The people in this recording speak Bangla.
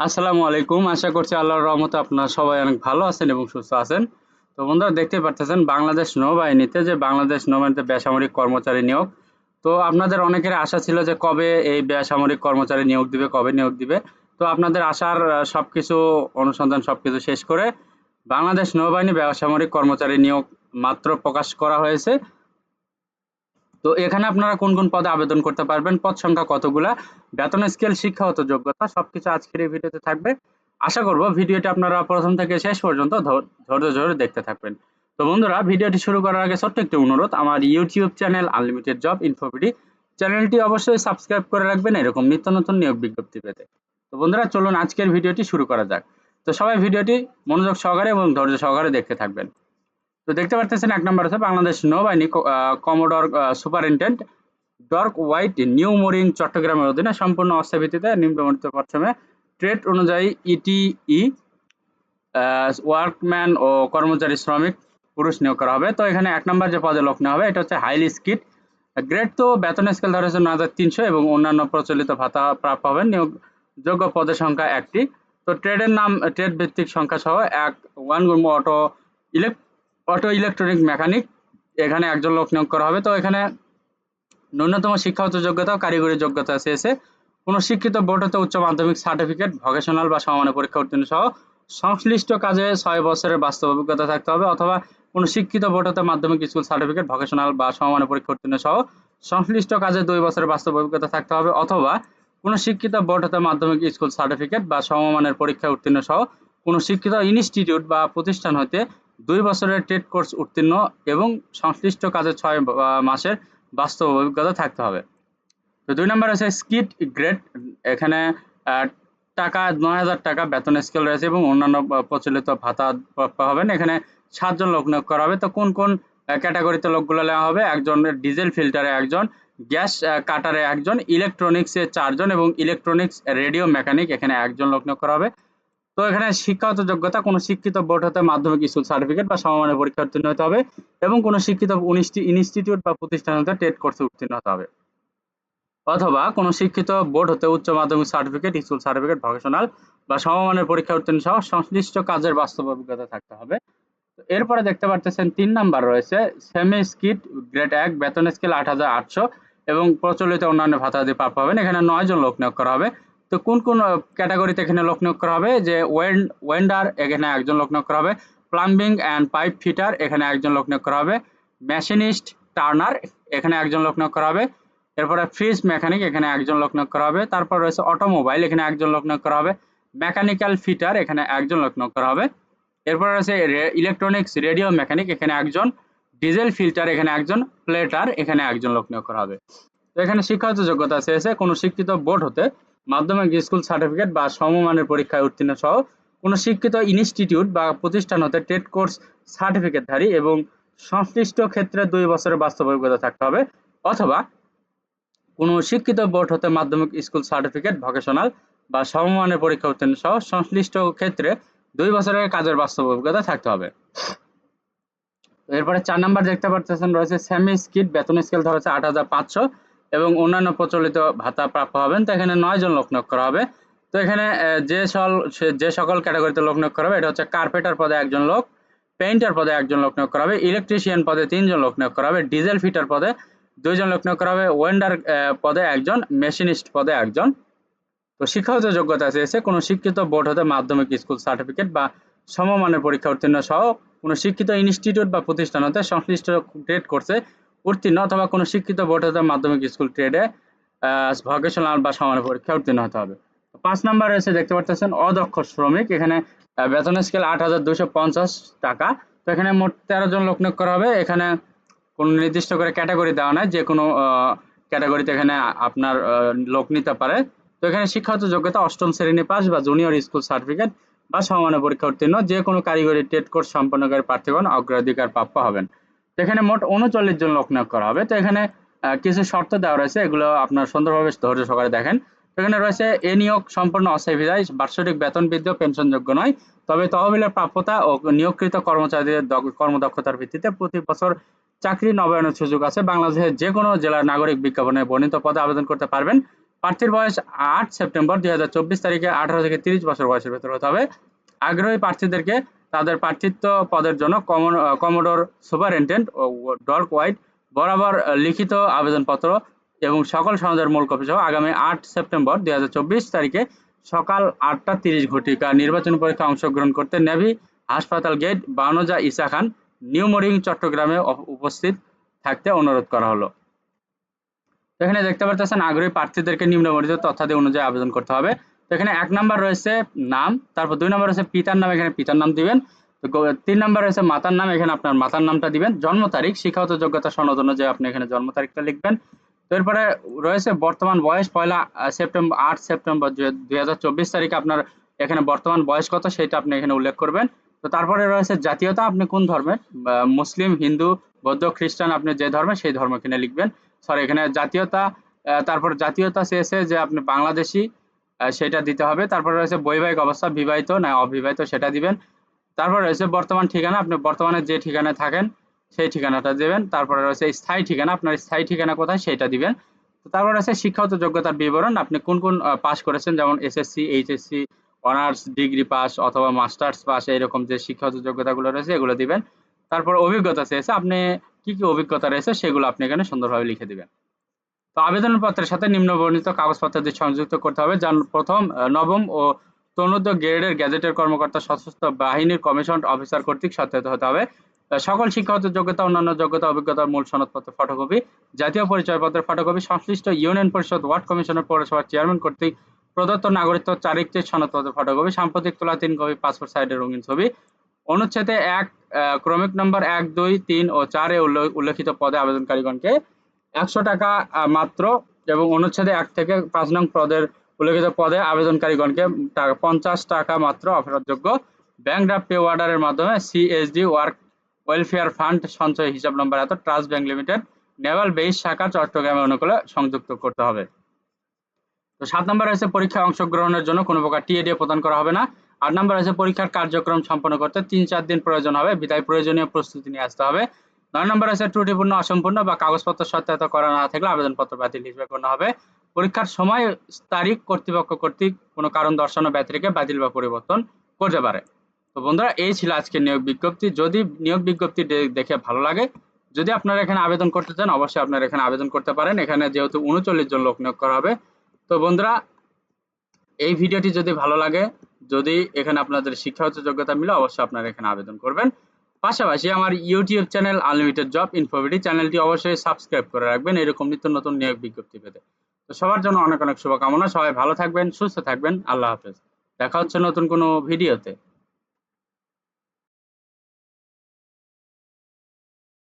আসসালামু আলাইকুম। আশা করছি আল্লাহর রহমতে আপনারা সবাই অনেক ভালো আছেন এবং সুস্থ আছেন। তো বন্ধুরা দেখতে পাচ্ছেন বাংলাদেশ নৌবাহিনীতে যে বাংলাদেশ নৌবাহিনীতে বেসামরিক কর্মচারী নিয়োগ। তো আপনাদের অনেকের আশা ছিল যে কবে এই বেসামরিক কর্মচারী নিয়োগ দিবে কবে নিয়োগ দিবে। তো আপনাদের আশার আহ, সবকিছু অনুসন্ধান সবকিছু শেষ করে বাংলাদেশ নৌবাহিনী বেসামরিক কর্মচারী নিয়োগ মাত্র প্রকাশ করা হয়েছে। তো এখানে আপনারা কোন কোন পদে আবেদন করতে পারবেন, পদ সংখ্যা কতগুলা, বেতন স্কেল শিক্ষাগত যোগ্যতা, সবকিছু আজকের এই ভিডিওতে থাকবে। আশা করব ভিডিওটি আপনারা প্রথম থেকে শেষ পর্যন্ত ধৈর্য ধরে দেখতে থাকবেন। তো বন্ধুরা, ভিডিওটি শুরু করার আগে ছোট্ট একটি অনুরোধ, আমার YouTube channel Unlimited Job InfoBD চ্যানেলটি অবশ্যই সাবস্ক্রাইব করে রাখবেন, এরকম নিত্য নতুন নিয়োগ বিজ্ঞপ্তি পেতে। তো বন্ধুরা, চলুন আজকের ভিডিওটি শুরু করা যাক। তো সবাই ভিডিওটি মনোযোগ সহকারে এবং ধৈর্য সহকারে দেখতে থাকবেন। তো দেখতে পারতেছেন এক নম্বর আছে বাংলাদেশ নৌবাহিনী commodore superintendent dockyard new mooring চট্টগ্রামের অধীনে সম্পূর্ণ অস্থায়ী ভিত্তিতে নিম্নবর্ণিত প্রথমে ট্রেড অনুযায়ী E ইটিই ওয়ার্কম্যান ও কর্মচারী শ্রমিক পুরুষ নিয়োগ করা হবে। তো এখানে এক নম্বর যে পদে লোক নেওয়া হবে, এটা হচ্ছে হাইলি স্কিট গ্রেড তো বেতন স্কেল ধরা হচ্ছে হাজার তিনশো এবং অন্যান্য প্রচলিত ভাতা প্রাপ্য হবেন। নিয়োগ যোগ্য পদের সংখ্যা একটি। তো ট্রেডের নাম ট্রেড ভিত্তিক সংখ্যা সহ এক ওয়ান গুম অটো ইলেক অটো ইলেকট্রনিক মেকানিক। এখানে একজন লোক নিয়োগ করা হবে। তো এখানে ন্যূনতম শিক্ষাগত যোগ্যতা ও কারিগরি যোগ্যতা চেয়েছে কোনো শিক্ষিত বোর্ড হতে উচ্চ মাধ্যমিক সার্টিফিকেট, ভোকেশনাল বা সমমানের পরীক্ষা উত্তীর্ণ সহ সংশ্লিষ্ট কাজে ছয় বছরের বাস্তব অভিজ্ঞতা থাকতে হবে অথবা কোনো শিক্ষিত বোর্ড হতে মাধ্যমিক স্কুল সার্টিফিকেট, ভোকেশনাল বা সমমানের পরীক্ষা উত্তীর্ণ সহ সংশ্লিষ্ট কাজে দুই বছরের বাস্তব অভিজ্ঞতা থাকতে হবে অথবা কোনো শিক্ষিত বোর্ড হতে মাধ্যমিক স্কুল সার্টিফিকেট বা সমমানের পরীক্ষা উত্তীর্ণ সহ কোনো শিক্ষিত ইনস্টিটিউট বা প্রতিষ্ঠান হতে দুই বছরের টেট কোর্স উত্তীর্ণ এবং সংশ্লিষ্ট কাজে ছয় মাসের বাস্তব অভিজ্ঞতা থাকতে হবে। তো দুই নম্বর আছে স্কিট গ্রেড। এখানে টাকা, নয় হাজার টাকা বেতন স্কেল রয়েছে এবং অন্যান্য প্রচলিত ভাতা হবেন। এখানে সাতজন লোক নিয়োগ করা হবে। তো কোন কোন ক্যাটাগরিতে লোকগুলো নেওয়া হবে? একজন ডিজেল ফিল্টারে একজন, গ্যাস কাটারে একজন, ইলেকট্রনিক্সে চারজন এবং ইলেকট্রনিক্স রেডিও মেকানিক এখানে একজন লোক নিয়োগ করা হবে। তো এখানে শিক্ষাগত যোগ্যতা কোনো শিক্ষিত বোর্ড হতে মাধ্যমিক স্কুল সার্টিফিকেট বা সমমানের পরীক্ষা উত্তীর্ণ হতে হবে এবং কোনো শিক্ষিত ইনস্টিটিউট বা প্রতিষ্ঠান হতে টেট কোর্সে উত্তীর্ণ হতে হবে। অথবা কোনো শিক্ষিত বোর্ড হতে উচ্চ মাধ্যমিক সার্টিফিকেট, স্কুল সার্টিফিকেট, ভোকেশনাল বা সমমানের পরীক্ষা উত্তীর্ণ সহ সংশ্লিষ্ট কাজের বাস্তব অভিজ্ঞতা থাকতে হবে। এরপরে দেখতে পারতেছেন তিন নাম্বার রয়েছে, সেমি স্কিট গ্রেড এক, বেতন স্কেল আট হাজার আটশো এবং প্রচলিত অন্যান্য ভাতা দিয়ে হবেন। এখানে নয় জন লোক নিয়োগ করা হবে। তো কোন কোন ক্যাটাগরিতে এখানে লোক নিয়োগ করা হবে? যে ওয়েন্ড ওয়েন্ডার এখানে একজন লোক নিয়োগ করা হবে। প্লাম্বিং অ্যান্ড পাইপ ফিটার এখানে একজন লোক নিয়োগ করা হবে। মেশিনিস্ট টার্নার এখানে একজন লোক নিয়োগ করা হবে। এরপরে ফ্রিজ মেকানিক এখানে একজন লোক নিয়োগ করা হবে। তারপর রয়েছে অটোমোবাইল এখানে একজন লোক নিয়োগ করা হবে। মেকানিক্যাল ফিটার এখানে একজন লোক নিয়োগ করা হবে। এরপর রয়েছে ইলেকট্রনিক্স রেডিও মেকানিক এখানে একজন। ডিজেল ফিল্টার এখানে একজন। প্লেটার এখানে একজন লোক নিয়োগ করা হবে। তো এখানে শিক্ষাগত যোগ্যতা চেয়েছে কোনো শিক্ষিত বোর্ড হতে মাধ্যমিক স্কুল সার্টিফিকেট বা সমমানের পরীক্ষায় উত্তীর্ণ সহ কোনো শিক্ষিত ইনস্টিটিউট বা প্রতিষ্ঠান হতে টেট কোর্স সার্টিফিকেটধারী এবং সংশ্লিষ্ট ক্ষেত্রে দুই বছরের বাস্তব অভিজ্ঞতা থাকতে হবে। অথবা কোনো শিক্ষিত বোর্ড হতে মাধ্যমিক স্কুল সার্টিফিকেট, ভোকেশনাল বা সমমানের পরীক্ষা উত্তীর্ণ সহ সংশ্লিষ্ট ক্ষেত্রে দুই বছরের কাজের বাস্তব অভিজ্ঞতা থাকতে হবে। এরপরে চার নাম্বার দেখতে পাচ্ছেন রয়েছে সেমি স্কিট বেতন স্কেল ধরা হচ্ছে আট হাজার পাঁচশো। এবং অন্যান্য প্রচলিত ভাতা প্রাপ্য হবেন, তো এখানে নয় জন লোক নিয়োগ করা হবে। তো এখানে যে সল যে সকল ক্যাটাগরিতে লোক নিয়োগ করা হবে, এটা হচ্ছে কার্পেটার পদে একজন লোক, পেইন্টার পদে একজন লোক নিয়োগ করা হবে, ইলেকট্রিশিয়ান পদে তিনজন লোক নিয়োগ করা হবে, ডিজেল ফিটার পদে দুইজন লোক নিয়োগ করা হবে, ওয়েন্ডার পদে একজন, মেশিনিস্ট পদে একজন। তো শিক্ষাগত যোগ্যতা চেয়েছে, কোনো শিক্ষিত বোর্ড হতে মাধ্যমিক স্কুল সার্টিফিকেট বা সমমানের পরীক্ষা উত্তীর্ণ সহ কোনো শিক্ষিত ইনস্টিটিউট বা প্রতিষ্ঠান হতে সংশ্লিষ্ট ট্রেড কোর্সে উত্তীর্ণ অথবা কোনো শিক্ষিত হতে মাধ্যমিক স্কুল ট্রেডে ভোকেশনাল বা সমানের পরীক্ষা উত্তীর্ণ হতে হবে। পাঁচ নাম্বার রয়েছে, দেখতে পাচ্ছেন অদক্ষ শ্রমিক। এখানে বেতন স্কেল আট হাজার দুশো পঞ্চাশ টাকা। তো এখানে মোট তেরো জন লোক নিয়োগ করা হবে। এখানে কোনো নির্দিষ্ট করে ক্যাটাগরি দেওয়া নাই। যে কোনো ক্যাটাগরিতে এখানে আপনার লোক নিতে পারে। তো এখানে শিক্ষাগত যোগ্যতা অষ্টম শ্রেণি পাস বা জুনিয়র স্কুল সার্টিফিকেট বা সমানের পরীক্ষা উত্তীর্ণ। যে কোনো কারিগরি টেট কোর্স সম্পন্নকারী প্রার্থীগণ অগ্রাধিকার প্রাপ্য হবেন। এখানে মোট উনচল্লিশ জন লোক নিয়োগ করা হবে। তো এখানে কিছু শর্ত দেওয়া রয়েছে। এগুলো আপনার সুন্দরভাবে ধৈর্য সহকারে দেখেন। এখানে রয়েছে, এ নিয়োগ সম্পূর্ণ অস্থায়ী ভিসায় বার্ষিক বেতন বৃদ্ধি ও পেনশনযোগ্য নয়। তবে তহবিলের প্রাপ্যতা ও নিয়োগকৃত কর্মচারীদের কর্মদক্ষতার ভিত্তিতে প্রতি বছর চাকরি নবায়নের সুযোগ আছে। বাংলাদেশের যে কোনো জেলার নাগরিক বিজ্ঞাপনে বর্ণিত পদে আবেদন করতে পারবেন। প্রার্থীর বয়স আট সেপ্টেম্বর দুই হাজার চব্বিশ তারিখে আঠারো থেকে তিরিশ বছর বয়সের ভেতর হতে হবে। আগ্রহী প্রার্থীদেরকে তাদের প্রার্থিত্ব পদের জন্য কমোডোর সুপারিনটেন্ডেন্ট ডর্ক ওয়াইড বরাবর লিখিত আবেদনপত্র এবং সকল সনদের মূল কপি সহ আগামী আট সেপ্টেম্বর দুই হাজার চব্বিশ তারিখে সকাল আটটা তিরিশ ঘটিকা নির্বাচন পরীক্ষা অংশগ্রহণ করতে নেভি হাসপাতাল গেট বানজা ইসা খান, নিউ মরিং, চট্টগ্রামে উপস্থিত থাকতে অনুরোধ করা হলো। এখানে দেখতে পাচ্ছেন আগ্রহী প্রার্থীদেরকে নিম্নবর্ণিত তথ্যাদি অনুযায়ী আবেদন করতে হবে। তো এখানে এক নাম্বার রয়েছে নাম, তারপর দুই নাম্বার রয়েছে পিতার নাম, এখানে পিতার নাম দিবেন। তো তিন নাম্বার রয়েছে মাতার নাম, এখানে আপনার মাতার নামটা দিবেন। জন্ম তারিখ, শিক্ষাগত যোগ্যতা সনদ অনুযায়ী আপনি এখানে জন্ম তারিখটা লিখবেন। তো এরপরে রয়েছে বর্তমান বয়স, পয়লা সেপ্টেম্বর, আট সেপ্টেম্বর দুই হাজার চব্বিশ তারিখে আপনার এখানে বর্তমান বয়স কত সেটা আপনি এখানে উল্লেখ করবেন। তো তারপরে রয়েছে জাতীয়তা, আপনি কোন ধর্মের? মুসলিম, হিন্দু, বৌদ্ধ, খ্রিস্টান, আপনি যে ধর্মের সেই ধর্ম এখানে লিখবেন। সরি, এখানে জাতীয়তা তারপর জাতীয়তা চেয়েছে যে আপনি বাংলাদেশি সেটা দিতে হবে। তারপর রয়েছে বৈবাহিক অবস্থা, বিবাহিত না অবিবাহিত সেটা দিবেন। তারপর রয়েছে বর্তমান ঠিকানা, আপনি বর্তমানে যে ঠিকানায় থাকেন সেই ঠিকানাটা দেবেন। তারপরে রয়েছে স্থায়ী ঠিকানা, আপনার স্থায়ী ঠিকানা কোথায় সেটা দিবেন। তারপর রয়েছে শিক্ষাগত যোগ্যতার বিবরণ, আপনি কোন কোন পাস করেছেন? যেমন SSC HSC honours, degree pass অথবা মাস্টার্স পাস এরকম যে শিক্ষাগত যোগ্যতাগুলো রয়েছে এগুলো দিবেন। তারপর অভিজ্ঞতা চেয়েছে, আপনি কি কি অভিজ্ঞতা রয়েছে সেগুলো আপনি এখানে সুন্দরভাবে লিখে দিবেন। তো আবেদনপত্রের সাথে নিম্নবর্ণিত কাগজপত্রাদি সংযুক্ত করতে হবে, যার প্রথম নবম ও তনুদ্ধ গ্রেডের গ্যাজেটের কর্মকর্তা সশস্ত্র বাহিনীর কমিশন অফিসার কর্তৃক সত্যায়িত হতে হবে। সকল শিক্ষাগত যোগ্যতা, অন্যান্য যোগ্যতা অভিজ্ঞতার মূল সনদপত্র, ফটোকপি, জাতীয় পরিচয়পত্রের ফটোকপি, সংশ্লিষ্ট ইউনিয়ন পরিষদ, ওয়ার্ড কমিশনের পৌরসভার চেয়ারম্যান কর্তৃক প্রদত্ত নাগরিকত্ব, চারিত্রিক সনদপত্র, ফটোকপি, সাম্প্রতিক তোলা তিন কপি, পাসপোর্ট সাইজের রঙিন ছবি। অনুচ্ছেদে এক ক্রমিক নম্বর এক, দুই, তিন ও চারে উল্লে- উল্লেখিত পদে আবেদনকারীগণকে একশো টাকা মাত্র এবং অনুচ্ছেদে এক থেকে পাঁচ নং পদের উল্লেখিত পদে আবেদনকারীগণকে পঞ্চাশ টাকা মাত্র অফারযোগ্য ব্যাংক ড্রাফট পে অর্ডারের মাধ্যমে সিএসডি ওয়ার্ক ওয়েলফেয়ার ফান্ড সঞ্চয় হিসাব নম্বর এত Trust Bank Limited, naval base শাখা, চট্টগ্রামে অনুকূলে সংযুক্ত করতে হবে। তো সাত নম্বর হয়েছে পরীক্ষায় অংশগ্রহণের জন্য কোনো প্রকার টিএডিএ প্রদান করা হবে না। আট নম্বর হয়েছে পরীক্ষার কার্যক্রম সম্পন্ন করতে তিন চার দিন প্রয়োজন হবে, বিদায় প্রয়োজনীয় প্রস্তুতি নিয়ে আসতে হবে। নয় নম্বর আছে ত্রুটিপূর্ণ, অসম্পূর্ণ বা কাগজপত্র সত্যায়িত করা না থাকলে আবেদনপত্র বাতিল হিসেবে গণ্য হবে। পরীক্ষার সময় তারিখ, কর্তৃপক্ষ কর্তৃক কোনো কারণ দর্শানো ব্যতিরেকে বাতিল বা পরিবর্তন করতে পারে। তো বন্ধুরা, এই ছিল আজকের নিয়োগ বিজ্ঞপ্তি। যদি নিয়োগ বিজ্ঞপ্তি দেখে ভালো লাগে, যদি আপনারা এখানে আবেদন করতে চান, অবশ্যই আপনারা এখানে আবেদন করতে পারেন। এখানে যেহেতু উনচল্লিশ জন লোক নিয়োগ করা হবে। তো বন্ধুরা, এই ভিডিওটি যদি ভালো লাগে, যদি এখানে আপনাদের শিক্ষাগত যোগ্যতা মিলে, অবশ্যই আপনারা এখানে আবেদন করবেন। পাশাপাশি আমার YouTube channel Unlimited Job InfoBD চ্যানেলটি অবশ্যই সাবস্ক্রাইব করে রাখবেন। এরকম নিত্য নতুন নিয়োগ বিজ্ঞপ্তি পেতে। তো সবার জন্য অনেক অনেক শুভকামনা। সবাই ভালো থাকবেন, সুস্থ থাকবেন। আল্লাহ হাফেজ। দেখা হচ্ছে নতুন কোনো ভিডিওতে।